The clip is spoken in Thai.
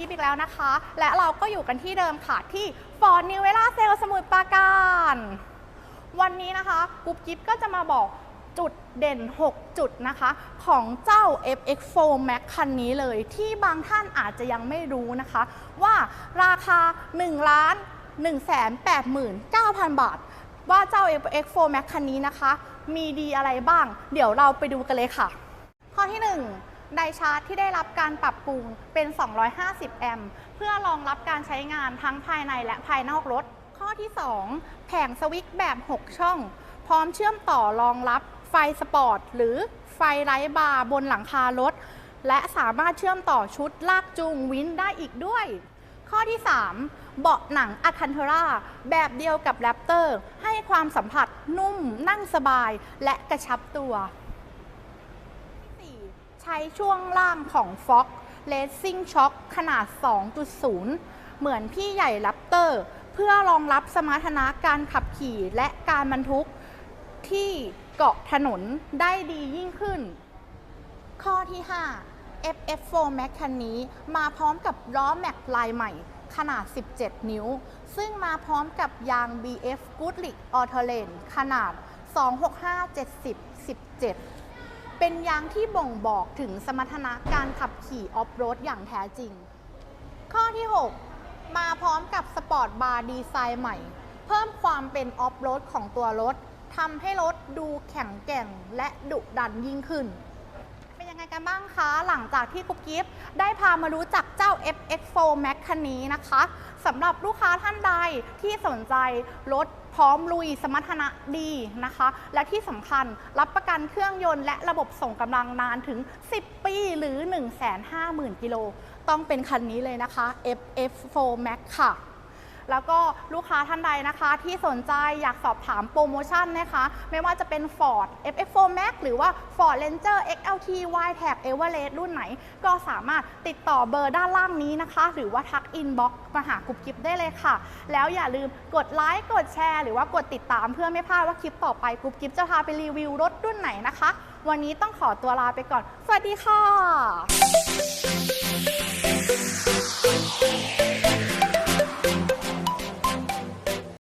กุ๊บกิ๊บอีกแล้วนะคะ และเราก็อยู่กันที่เดิมค่ะที่ฟอร์นิเวล่าเซลสมุทรปราการ วันนี้นะคะกุ๊บกิ๊บก็จะมาบอกจุดเด่น 6 จุดนะคะ ของเจ้า FX4 Max คันนี้เลย ที่บางท่านอาจจะยังไม่รู้นะคะ ว่าราคา 1 ล้าน 189,000 บาท ว่าเจ้า FX4 Max คันนี้นะคะ มีดีอะไรบ้าง เดี๋ยวเราไปดูกันเลยค่ะ ข้อที่ 1 ไดชาร์จที่ได้รับการปรับปรุงเป็น 250 แอมป์เพื่อรองรับการใช้งานทั้งภายในและภายนอกรถ ข้อที่ 2 แผงสวิตช์แบบ 6 ช่อง พร้อมเชื่อมต่อรองรับไฟสปอร์ต หรือไฟไร้บาร์บนหลังคารถ และสามารถเชื่อมต่อชุดลากจูงวินได้อีกด้วย ข้อที่ 3 เบาะหนังอะคันเทราแบบเดียวกับแรปเตอร์ให้ความสัมผัสนุ่มนั่งสบายและกระชับตัว ใช้ช่วงล่างของ Fox Racing Shock ขนาด 2.0 เหมือนพี่ใหญ่แรปเตอร์เพื่อรองรับสมรรถนะการขับขี่และการบรรทุกที่เกาะถนนได้ดียิ่งขึ้น ข้อที่ 5 FF4 Max คันนี้มาพร้อมกับล้อแม็กลายใหม่ขนาด 17 นิ้ว ซึ่งมาพร้อมกับยาง BF Goodrich Auto Lane ขนาด 265 70 17 เป็นยางที่บ่งบอกถึงสมรรถนะการขับขี่ออฟโรดอย่างแท้จริง ข้อที่ 6 มาพร้อมกับสปอร์ตบาร์ดีไซน์ใหม่ เพิ่มความเป็นออฟโรดของตัวรถทำให้รถดูแข็งแกร่งและดุดันยิ่งขึ้น เป็นยังไงกันบ้างคะ หลังจากที่กุ๊บกิ๊บได้พามารู้จักเจ้า FX4 Max คันนี้นะคะ สำหรับลูกค้าท่านใดที่สนใจรถพร้อมลุยสมรรถนะดีนะคะ และที่สำคัญรับประกันเครื่องยนต์และระบบส่งกำลังนานถึง 10 ปีหรือ 150,000 กิโล ต้องเป็นคันนี้เลยนะคะ FF4 Max ค่ะ แล้วก็ลูกค้าท่านใดนะคะที่สนใจอยากสอบถามโปรโมชั่นนะคะ ไม่ว่าจะเป็น Ford FF4 Max หรือว่า Ford Ranger XLT Y-Tag Everest รุ่นไหน ก็สามารถติดต่อเบอร์ด้านล่างนี้นะคะ หรือว่าทักอินบ็อกซ์มาหากรุ๊ปกิฟได้เลยค่ะ แล้วอย่าลืมกดไลค์กดแชร์ หรือว่ากดติดตามเพื่อไม่พลาดว่าคลิปต่อไปกรุ๊ปกิฟจะพาไปรีวิวรถรุ่นไหนนะคะ วันนี้ต้องขอตัวลาไปก่อน สวัสดีค่ะ